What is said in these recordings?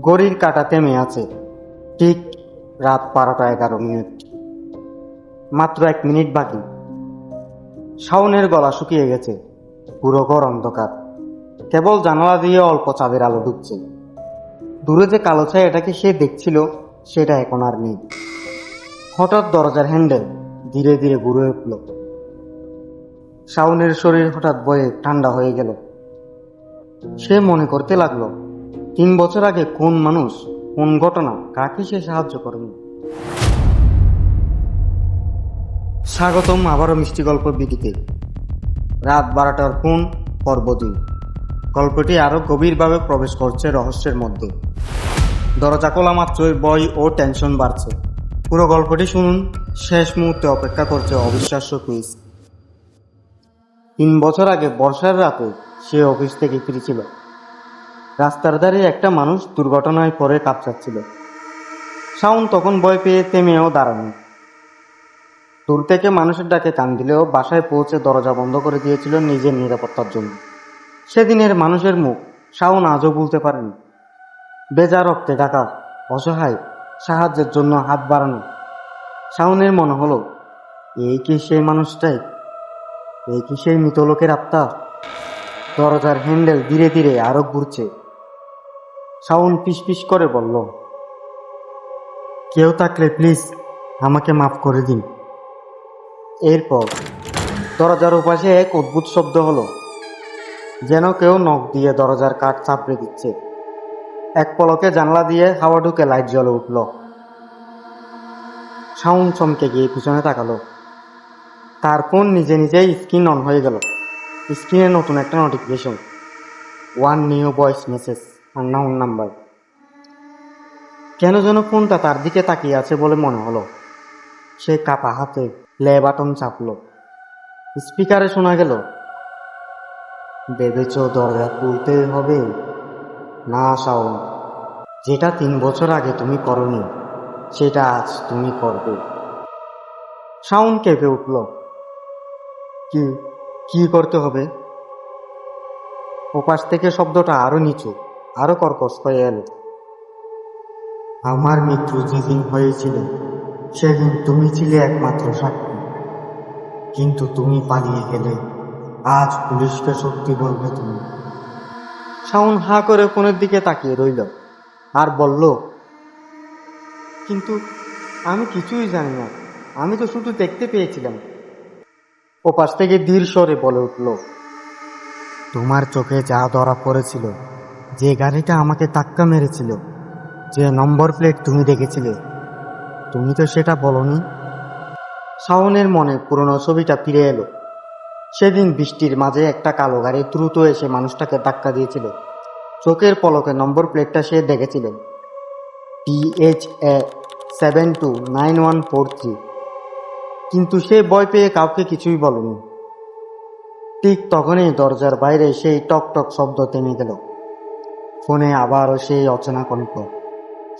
গড়ির কাটা থেমে আছে। ঠিক রাত বারোটা এগারো মিনিট। মাত্র এক মিনিট বাকি। শাওনের গলা শুকিয়ে গেছে। পুরো ঘর অন্ধকার। কেবল জানালা দিয়ে অল্প চাঁদের আলো ঢুকছে। দূরে যে কালো ছায়াটাকে সে দেখছিল, সেটা এখন আর নেই। হঠাৎ দরজার হ্যান্ডেল ধীরে ধীরে ঘুরে উঠল। শাওনের শরীর হঠাৎ বয়ে ঠান্ডা হয়ে গেল। সে মনে করতে লাগল তিন বছর আগে কোন মানুষ, কোন ঘটনা কাকে সে সাহায্য করেনি? স্বাগতম আবারও মিষ্টি গল্প বিডিতে। রাত বারোটার কোন পর্ব দুই গল্পটি আরও গভীরভাবে প্রবেশ করছে রহস্যের মধ্যে। দরজা খোলা মাত্রই বই ও টেনশন বাড়ছে। পুরো গল্পটি শুনুন, শেষ মুহূর্তে অপেক্ষা করছে অবিশ্বাস্য কুইজ তিন বছর আগে বর্ষার রাতে সে অফিস থেকে ফিরেছিল। রাস্তার ধারে একটা মানুষ দুর্ঘটনায় পড়ে কাঁপচাচ্ছিল শাওন তখন ভয় পেয়ে থেমেও দাঁড়ানো। দূর থেকে মানুষের ডাকে কান দিলেও বাসায় পৌঁছে দরজা বন্ধ করে দিয়েছিল নিজের নিরাপত্তার জন্য। সেদিনের মানুষের মুখ শাওন আজও ভুলতে পারেনি। বেজা রক্তে ঢাকা, অসহায়, সাহায্যের জন্য হাত বাড়ানো। শাওনের মনে হলো, এই কি সেই মানুষটাই? এই কি সেই মৃত লোকের আত্মা? দরজার হ্যান্ডেল ধীরে ধীরে আরও ঘুরছে। শাওন পিস পিস করে বলল, কেউ থাকলে প্লিজ আমাকে মাফ করে দিন। এরপর দরজার উপাশে এক অদ্ভুত শব্দ হলো, যেন কেউ নখ দিয়ে দরজার কাঠ চাপড়ে দিচ্ছে। এক পলকে জানলা দিয়ে হাওয়া ঢুকে লাইট জ্বলে উঠল। শাওন চমকে গিয়ে পিছনে তাকালো। তার ফোন নিজে নিজেই স্ক্রিন অন হয়ে গেল। স্ক্রিনে নতুন একটা notification. One new voice message. Unknown number. কেন যেন ফোনটা তার দিকে তাকিয়ে আছে বলে মনে হলো। সে কাপা হাতে প্লে বাটন চাপলো। স্পিকারে শোনা গেল, ভেবেছ দরজা খুলতে হবে? না, শাওন। যেটা তিন বছর আগে তুমি করনি, সেটা আজ তুমি করবে। শাওন কেঁপে উঠল, কি কি করতে হবে? ওপাশ থেকে শব্দটা আরও নিচু। আরও কর্কশ হয়ে এলো। আমার মৃত্যু যেদিন হয়েছিল সেদিন তুমি ছিলে একমাত্র সাক্ষী। কিন্তু তুমি পালিয়ে গেলে আজ পুলিশকে সত্যি বলবে তুমি। শাওন হা করে ফোনের দিকে তাকিয়ে রইল আর বলল কিন্তু আমি কিছুই জানি না। আমি তো শুধু দেখতে পেয়েছিলাম। ওপাশ থেকে ধীর স্বরে বলে উঠল তোমার চোখে যা ধরা পড়েছিল যে গাড়িটা আমাকে ধাক্কা মেরেছিল, যে নম্বর প্লেট তুমি দেখেছিলে, তুমি তো সেটা বলনি? শাওনের মনে পুরনো ছবিটা ফিরে এলো। সেদিন বৃষ্টির মাঝে একটা কালো গাড়ি দ্রুত এসে মানুষটাকে ধাক্কা দিয়েছিল। চোখের পলকে নম্বর প্লেটটা সে দেখেছিল। TH A seven two nine one four three. কিন্তু সে ভয় পেয়ে কাউকে কিছুই বলেনি। ঠিক তখনই দরজার বাইরে সেই টক টক শব্দ থেমে গেল। ফোনে আবারও সেই অচেনা কণ্ঠ।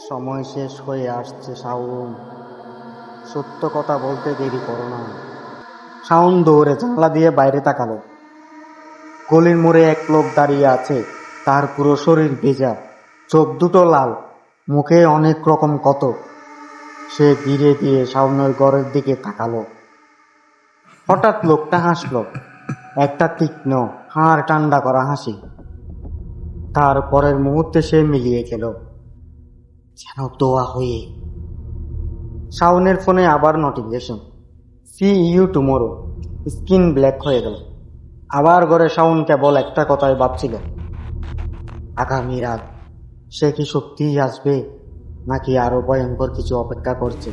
সময় শেষ হয়ে আসছে, শাওন। সত্য কথা বলতে দেরি করো না। শাওন দৌড়ে জানলা দিয়ে বাইরে তাকালো। গলির মোড়ে এক লোক দাঁড়িয়ে আছে। তার পুরো শরীর ভেজা, চোখ দুটো লাল, মুখে অনেক রকম কত। সে ধীরে ধীরে শাওনের ঘরের দিকে তাকালো। হঠাৎ লোকটা হাসলো। একটা তীক্ষ্ণ, হাড় ঠান্ডা করা হাসি। তার পরের মুহূর্তে সে মিলিয়ে গেল। যেন দোয়া হয়ে। শাওনের ফোনে আবার notification see you tomorrow screen black হয়ে গেল। আবার ঘরে শাওন কেবল একটা কথাই ভাবছিল। আগামী রাত সে কি সত্যিই আসবে, নাকি আরও ভয়ঙ্কর কিছু অপেক্ষা করছে?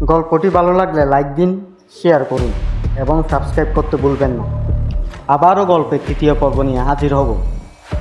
গল্পটি ভালো লাগলে লাইক দিন শেয়ার করুন, এবং সাবস্ক্রাইব করতে ভুলবেন না। আবারও গল্পের তৃতীয় পর্ব নিয়ে হাজির হব।